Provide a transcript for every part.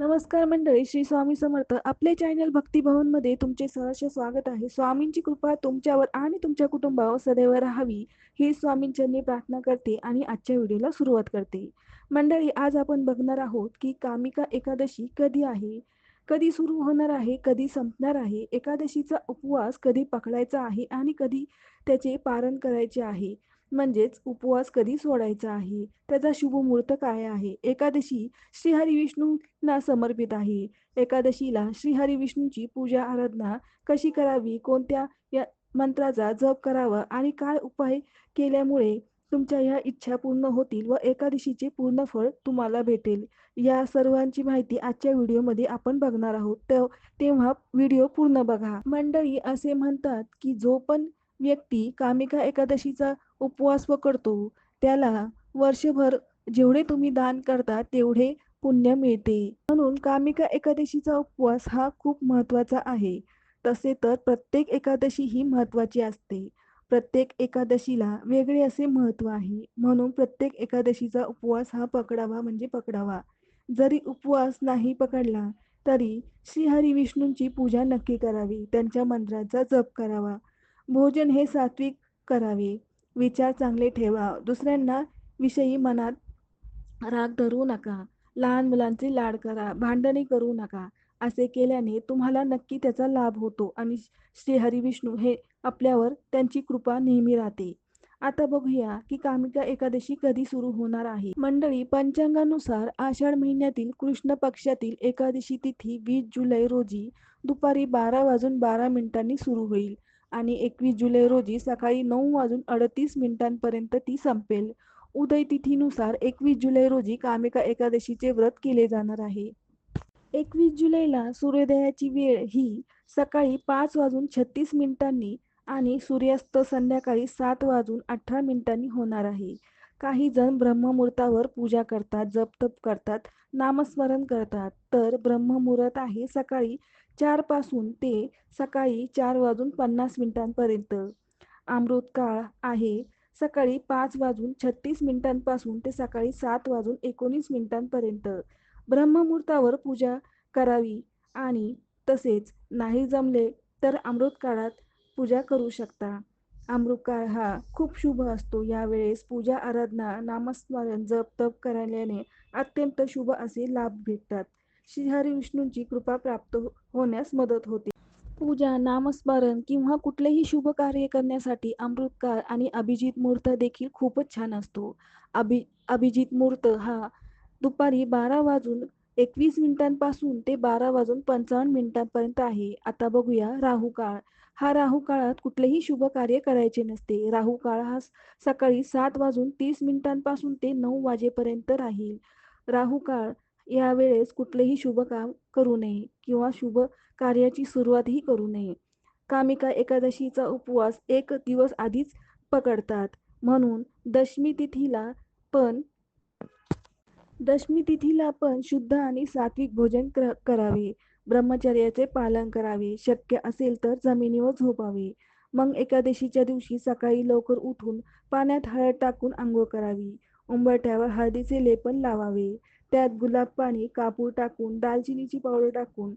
नमस्कार मंडळी श्री स्वामी समर्थ. आपले चॅनल भक्तिभवनमध्ये तुमचे सहर्ष स्वागत आहे. स्वामींची कृपा तुमच्यावर आणि तुमच्या कुटुंबावर सदैव राहावी ही स्वामींच्यांनी प्रार्थना करते आणि आजच्या व्हिडिओला सुरुवात करते. मंडळी आज आपण बघणार आहोत की कामिका एकादशी कधी आहे? कधी सुरू होणार आहे? कधी संपणार आहे? एकादशीचा उपवास कधी पकडायचा आहे आणि कधी त्याचे पारण करायचे आहे? म्हणजेच उपवास कधी सोडायचा आहे? त्याचा शुभ मुहूर्त काय आहे? एकादशी श्रीहरी विष्णूंना समर्पित आहे. एकादशीला श्रीहरी विष्णूंची पूजा आराधना कशी करावी? कोणत्या या मंत्राचा जप करावा? आणि काय उपाय केल्यामुळे तुमच्या ह्या इच्छा पूर्ण होतील व एकादशीचे पूर्ण फळ तुम्हाला भेटेल? या सर्वांची माहिती आजच्या व्हिडिओमध्ये आपण बघणार आहोत. तेव- तेव्हा व्हिडिओ पूर्ण बघा. मंडळी असे म्हणतात की जो पण व्यक्ती कामिका एकादशीचा उपवास पकडतो त्याला वर्षभर जेवढे तुम्ही दान करता तेवढे पुण्य मिळते. म्हणून कामिका एकादशीचा उपवास हा खूप महत्त्वाचा आहे. तसे तर प्रत्येक एकादशी ही महत्वाची असते. प्रत्येक एकादशीला वेगळे असे महत्त्व आहे. म्हणून प्रत्येक एकादशीचा उपवास हा पकडावा म्हणजे पकडावा. जरी उपवास नाही पकडला तरी श्रीहरी विष्णूंची पूजा नक्की करावी. त्यांच्या मंत्राचा जप करावा. भोजन हे सात्विक करावे. विचार चांगले ठेवा. दुसऱ्यांना विषयी मनात राग धरू नका. लहान मुलांचे लाड करा. भांडणे करू नका. असे केल्याने तुम्हाला नक्की त्याचा लाभ होतो आणि श्री हरी विष्णू हे आपल्यावर त्यांची कृपा नेहमी राहते. आता बघूया की कामिका एकादशी कधी सुरू होणार आहे. मंडळी पंचांगानुसार आषाढ महिन्यातील कृष्ण पक्षातील एकादशी तिथी वीस जुलै रोजी दुपारी बारा वाजून बारा मिनिटांनी सुरू होईल. आणि एकवीस जुलै रोजी सकाळी नऊ वाजून अडतीस मिनिटांपर्यंत ती संपेल. उदय तिथीनुसार एकवीस जुलै रोजी कामिका एकादशीचे व्रत केले जाणार आहे. एकवीस जुलैला सूर्योदयाची वेळ ही सकाळी पाच वाजून छत्तीस मिनिटांनी आणि सूर्यास्त संध्याकाळी सात वाजून अठरा मिनिटांनी होणार आहे. काही जण ब्रह्ममुहूर्तावर पूजा करतात जपतप करतात नामस्मरण करतात. तर ब्रह्ममुहूर्त आहे सकाळी चारपासून ते सकाळी चार वाजून पन्नास मिनिटांपर्यंत. अमृत काळ आहे. सकाळी पाच वाजून छत्तीस मिनिटांपासून ते सकाळी सात वाजून एकोणीस मिनिटांपर्यंत. ब्रह्ममुहूर्तावर पूजा करावी आणि तसेच नाही जमले तर अमृत काळात पूजा करू शकता. अमृत काळ हा खूप शुभ असतो. यावेळेस पूजा आराधना नामस्मरण जप तप करायल्याने अत्यंत शुभ असे लाभ भेटतात. श्रीहरी विष्णूंची कृपा प्राप्त हो-, होण्यास मदत होते. पूजा नामस्मरण किंवा कुठलेही शुभ कार्य करण्यासाठी अमृतकाळ आणि अभिजित मुहूर्त देखील खूपच छान असतो. अभि अभिजित मुहूर्त हा दुपारी बारा वाजून एकवीस मिनिटांपासून ते बारा वाजून पंचावन्न मिनिटांपर्यंत आहे. आता बघूया राहू काळ हा राहू काळात कुठलेही शुभ कार्य करायचे नसते. राहू काळ हा सकाळी सात वाजून तीस मिनिटांपासून ते नऊ वाजेपर्यंत राहील. राहू काळ यावेळेस कुठलेही शुभ काम करू नये किंवा शुभ कार्याची सुरुवातही करू नये. कामिका एकादशीचा उपवास एक दिवस आधीच पकडतात. म्हणून दशमी तिथीला पण दशमी तिथीला पण शुद्ध आणि सात्विक भोजन कर- करावे. ब्रह्मचर्याचे पालन करावे. शक्य असेल तर जमिनीवर झोपावे. मग एकादशीच्या दिवशी सकाळी लवकर उठून पाण्यात हळद टाकून आंघोळ करावी. उंबरठ्यावर हळदीचे लेपन लावावे. त्यात गुलाब पाणी कापूर टाकून दालचिनीची पावडर टाकून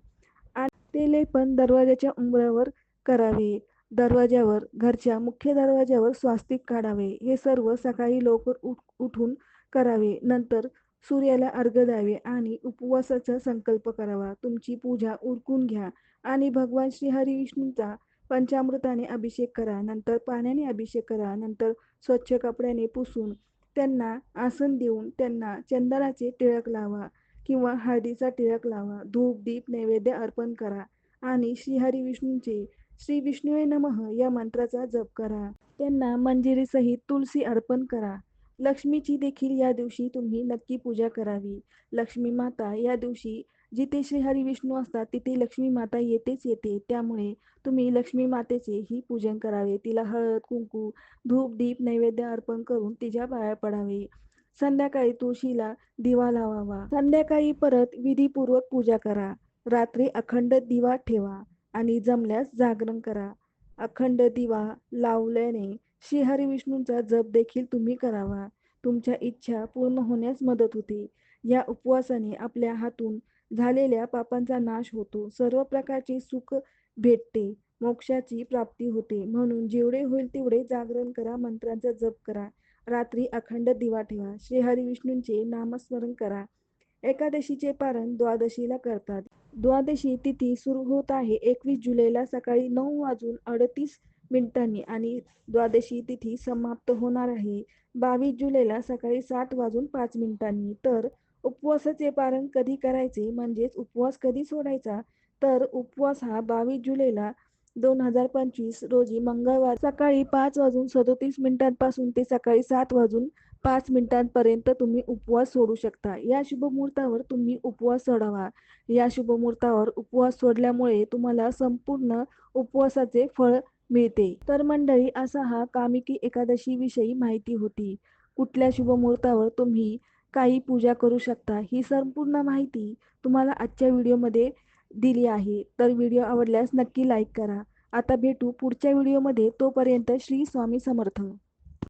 आणि ते लेपन दरवाजाच्या उंबऱ्यावर करावे. दरवाज्यावर घरच्या मुख्य दरवाज्यावर स्वास्तिक काढावे. हे सर्व सकाळी लवकर उठ उठून करावे. नंतर सूर्याला अर्घ्य द्यावे आणि उपवासाचा संकल्प करावा. तुमची पूजा उरकून घ्या आणि भगवान श्री हरी पंचामृताने अभिषेक करा. नंतर पाण्याने अभिषेक करा. नंतर स्वच्छ कपड्याने पुसून त्यांना आसन देऊन त्यांना चंदनाचे टिळक लावा किंवा हळदीचा टिळक लावा. धूप दीप नैवेद्य अर्पण करा आणि श्रीहरी विष्णूंचे श्री विष्णुवे नमः या मंत्राचा जप करा. त्यांना मंजिरीसहित तुलसी अर्पण करा. लक्ष्मीची देखील या दिवशी तुम्ही नक्की पूजा करावी. लक्ष्मी माता या दिवशी जिथे श्रीहरी विष्णू असतात तिथे लक्ष्मी माता येतेच येते. त्यामुळे तुम्ही लक्ष्मी मातेचे ही पूजन करावे. तिला हळद कुंकू धूप दीप नैवेद्य अर्पण करून तिच्या पाया पडावे. संध्याकाळी तुळशीला दिवा लावावा. संध्याकाळी परत विधीपूर्वक पूजा करा. रात्री अखंड दिवा ठेवा आणि जमल्यास जागरण करा. अखंड दिवा लावल्याने श्रीहरी विष्णूंचा जप देखील तुम्ही करावा. तुमच्या इच्छा पूर्ण होण्यास मदत होते. या उपवासाने आपल्या हातून झालेल्या पापांचा नाश होतो. सर्व प्रकारचे सुख भेटते. मोक्षाची प्राप्ती होते. म्हणून जेवढे होईल तेवढे जागरण करा. मंत्रांचा जप करा. रात्री अखंड दिवा ठेवा. श्री हरिविष्णूंचे नामस्मरण करा. एकादशीचे पारण द्वादशीला करतात. द्वादशी तिथी सुरू होत आहे. एकवीस जुलैला सकाळी नऊ वाजून अडतीस मिनिटांनी आणि द्वादशी तिथी समाप्त होणार आहे. बावीस जुलैला सकाळी सात वाजून पाच मिनिटांनी. तर उपवासाचे पारण कधी करायचे? म्हणजेच उपवास कधी सोडायचा? तर उपवास हा बावीस जुलैला दोन हजार पंचवीस रोजी मंगळवार सकाळी पाच वाजून सदोतीस मिनिटांपासून ते सकाळी सात वाजून पाच मिनिटांपर्यंत तुम्ही उपवास सोडू शकता. या शुभमुहूर्तावर तुम्ही उपवास सोडावा. या शुभमुहूर्तावर उपवास सोडल्यामुळे तुम्हाला संपूर्ण उपवासाचे फळ मिळते. तर मंडळी असा हा कामिकी एकादशी विषयी माहिती होती. कुठल्या शुभमुहूर्तावर तुम्ही काही पूजा करू शकता ही संपूर्ण माहिती तुम्हाला आजच्या व्हिडिओमध्ये दिली आहे. तर व्हिडिओ आवडल्यास नक्की लाईक करा. आता भेटू पुढच्या व्हिडिओमध्ये. तोपर्यंत श्री स्वामी समर्थ.